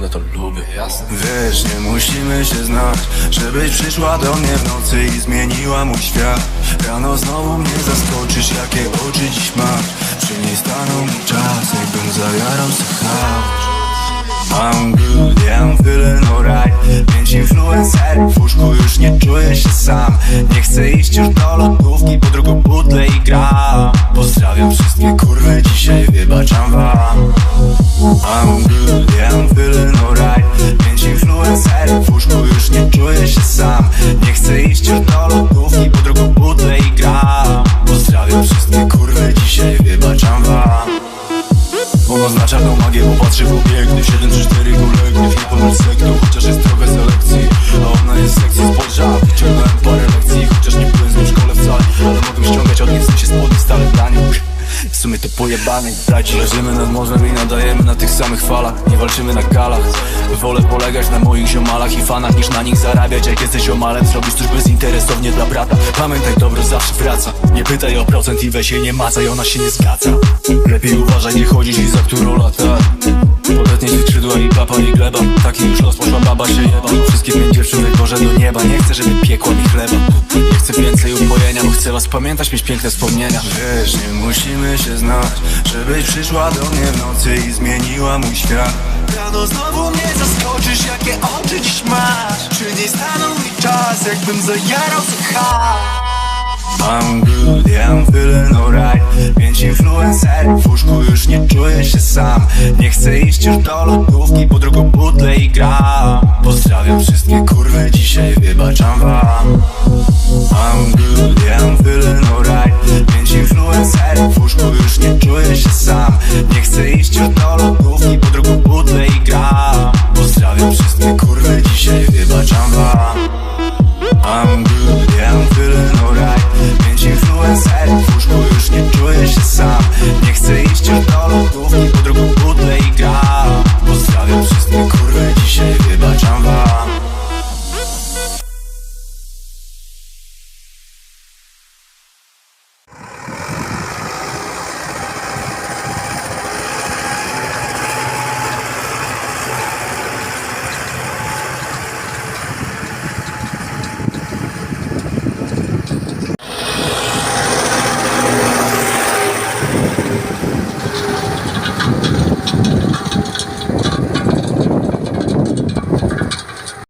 to jasne. Wiesz, nie musimy się znać Żebyś przyszła do mnie w nocy i zmieniła mój świat. Rano znowu mnie zaskoczysz, jakie oczy dziś masz. Przy niej stanął mi czas, jakbym zajarał słuchać I'm good, yeah, I'm feeling alright Pięć influencerów w łóżku, już nie czuję się sam. Nie chcę iść już do lodówki, po drugą butlę i gra. Pozdrawiam wszystkie kurwy, dzisiaj wybaczam wam I'm good, yeah, I'm feeling alright Pięć influencerów w łóżku, już nie czuję się sam. Nie chcę iść już do lodówki, po drugą butlę i gra Pozdrawiam wszystkie kurwy, dzisiaj wybaczam wam. Ona zna czarną magię, bo patrzy w obiektyw 7 czy 4 kolektyw, nie pomyl sektu Chociaż jest trochę selekcji. A ona jest sekcji sumie to pojebany braci Leżymy nad morzem i nadajemy na tych samych falach. Nie walczymy na galach. Wolę polegać na moich ziomalach i fanach Niż na nich zarabiać. Jak jesteś ziomalem zrobisz coś bezinteresownie dla brata. Pamiętaj dobro zawsze wraca. Nie pytaj o procent i weź się nie macaj Ona się nie zgadza. Lepiej uważaj nie chodzić i za którą lata Podetnie ci skrzydła i papa i gleba. Taki już los poszła baba się jeba. Wszystkie pięć dziewczyn wyborze do nieba. Nie chcę żeby piekła mi chleba chcę was pamiętać, mieć piękne wspomnienia. Wiesz, nie musimy się znać Żebyś przyszła do mnie w nocy i zmieniła mój świat. Rano znowu mnie zaskoczysz Jakie oczy dziś masz. Przy niej stanął mi czas Jakbym zajarał słuchać I'm good, yeah, I'm feeling alright Pięć influencerów w łóżku, już nie czuję się sam. Nie chcę iść już do lodówki, po drugą butlę i gra Odbieram no right Pięć influencerów w łóżku Już nie czuję się sam. Nie chcę iść już do